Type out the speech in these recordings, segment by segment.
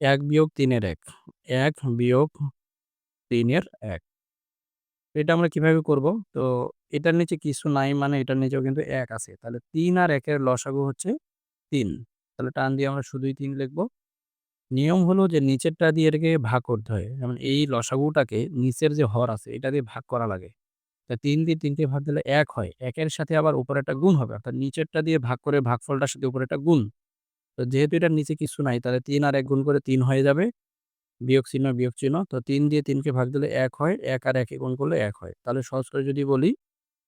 এক বিয়োগ তিনের এক এক বিয়োগ তিনের এক। এটা আমরা কীভাবে করব? তো এটার নিচে কিছু নাই মানে এটার নিচেও কিন্তু এক আছে। তাহলে তিন আর একের লসাগু হচ্ছে তিন। তাহলে টান দিয়ে আমরা শুধুই তিন লিখব। নিয়ম হলো যে নিচেরটা দিয়ে এটাকে ভাগ করতে হয়। যেমন এই লসাগুটাকে নিচের যে হর আছে, এটা দিয়ে ভাগ করা লাগে। তা তিন দিয়ে তিনটে ভাগ দিলে এক হয়। একের সাথে আবার উপরে একটা গুণ হবে। অর্থাৎ নিচেরটা দিয়ে ভাগ করে ভাগফলটার সাথে উপরে একটা গুণ। তো যেহেতু এটার নিচে কিছু নাই, তাহলে তিন আর এক গুণ করে তিন হয়ে যাবে। বিয়োগ চিহ্ন বিয়োগ চিহ্ন। তো তিন দিয়ে তিনকে ভাগ দিলে এক হয়, এক আর একে গুণ করলে এক হয়। তাহলে সহজ করে যদি বলি,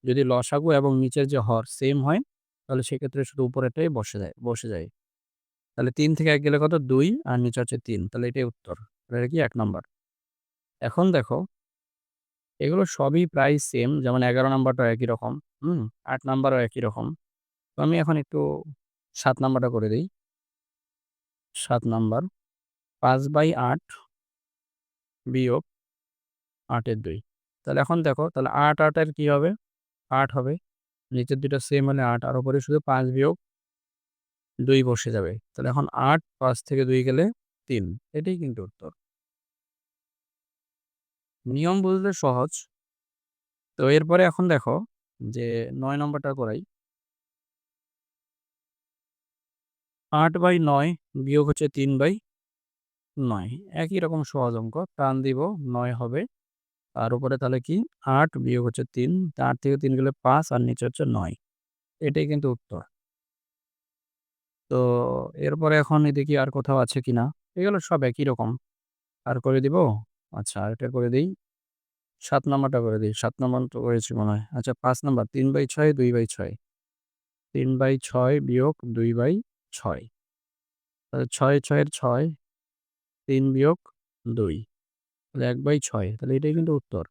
যদি লসাগু এবং নিচের যে হর সেম হয়, তাহলে সেক্ষেত্রে শুধু উপরেরটাই বসে যায় বসে যায়। তাহলে তিন থেকে এক গেলে কত? দুই, আর নিচে হচ্ছে তিন। তাহলে এটাই উত্তর। এটা কি? এক নম্বর। এখন দেখো, এগুলো সবই প্রায় সেম যেমন এগারো নাম্বারটাও একই রকম। হুম, আট নাম্বারও একই রকম। তো আমি এখন একটু সাত নাম্বারটা করে দিই। সাত নাম্বার, পাঁচ বাই আট বিয়োগ আটের দুই। তাহলে এখন দেখো, তাহলে আট আটের কি হবে? আট হবে। নিচের দুটো সেম হলে আট, আর উপরে শুধু পাঁচ বিয়োগ দুই বসে যাবে। তাহলে এখন আট পাঁচ থেকে দুই গেলে তিন। এটাই কিন্তু উত্তর। নিয়ম বুঝলে সহজ। তো এরপরে এখন দেখো যে নয় নম্বরটা করাই। আট বাই নয় বিয়োগ হচ্ছে তিন বাই নয়। একই রকম সহজ অঙ্ক, টান দিব নয় হবে। আর উপরে তাহলে কি? আট বিয়োগ হচ্ছে তিন আট থেকে তিন গেলে পাঁচ আর নিচে হচ্ছে নয়। এটাই কিন্তু উত্তর। তো এরপরে এখন এদিকে আর কোথাও আছে কিনা? এগুলো সব একই রকম। আর করে দিব? আচ্ছা এটা করে দিই। সাত নম্বরটা করে দিই। সাত নম্বর তো করেছি মনে হয়। আচ্ছা পাঁচ নম্বর, তিন বাই ছয়, দুই বাই ছয়। তিন বাই ছয় বিয়োগ দুই বাই ছয়। তাহলে ছয়, ছয়ের ছয়, তিন বিয়োগ দুই। তাহলে এক বাই ছয়, তাহলে এটাই কিন্তু উত্তর।